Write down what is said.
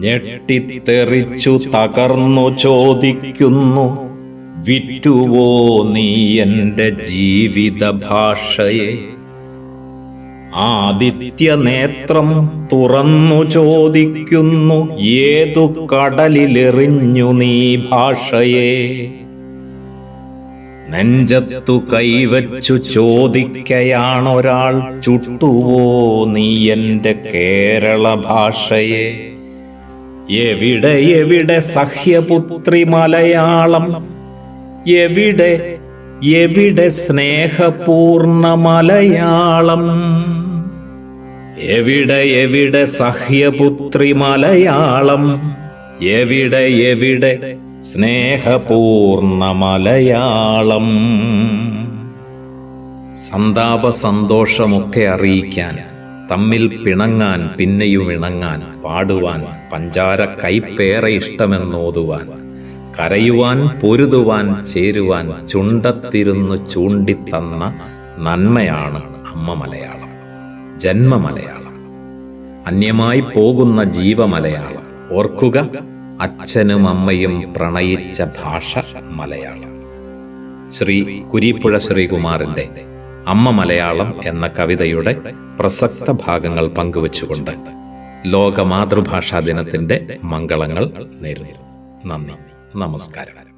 ഞെട്ടിത്തെറിച്ചു തകർന്നു ചോദിക്കുന്നു വിറ്റുവോ നീ എന്റെ ജീവിത ഭാഷയെ ആദിത്യ നേത്രം തുറന്നു ചോദിക്കുന്നു ഏതു കടലിലെറിഞ്ഞു നീ ഭാഷയെ? നെഞ്ചത്തു കൈവച്ചു ചോദിക്കയാണൊരാൾ ചുട്ടുവോ നീ എന്റെ കേരള ഭാഷയെ എവിടെ എവിടെ സഹ്യപുത്രി മലയാളം എവിടെ എവിടെ സ്നേഹപൂർണ മലയാളം എവിടെ എവിടെ സഹ്യപുത്രി മലയാളം എവിടെ എവിടെ സ്നേഹപൂർണ മലയാളം സന്താപ സന്തോഷമൊക്കെ അറിയിക്കാൻ തമ്മിൽ പിണങ്ങാൻ പിന്നെയും ഇണങ്ങാൻ പാടുവാൻ പഞ്ചാര കൈപ്പേറെ ഇഷ്ടമെന്നോതുവാൻ കരയുവാൻ പൊരുതുവാൻ ചേരുവാൻ ചുണ്ടത്തിരുന്നു ചൂണ്ടിത്തന്ന നന്മയാണ് അമ്മ മലയാളം ജന്മ മലയാളം അന്യമായി പോകുന്ന ജീവമലയാളം ഓർക്കുക അച്ഛനും അമ്മയും പ്രണയിച്ച ഭാഷ മലയാളം. ശ്രീ കുരീപ്പുഴ ശ്രീകുമാറിന്റെ അമ്മ മലയാളം എന്ന കവിതയുടെ പ്രസക്ത ഭാഗങ്ങൾ പങ്കുവച്ചുകൊണ്ട് ലോക മാതൃഭാഷാ ദിനത്തിന്റെ മംഗളങ്ങൾ നേരുന്നു. നന്ദി. നമസ്കാരം.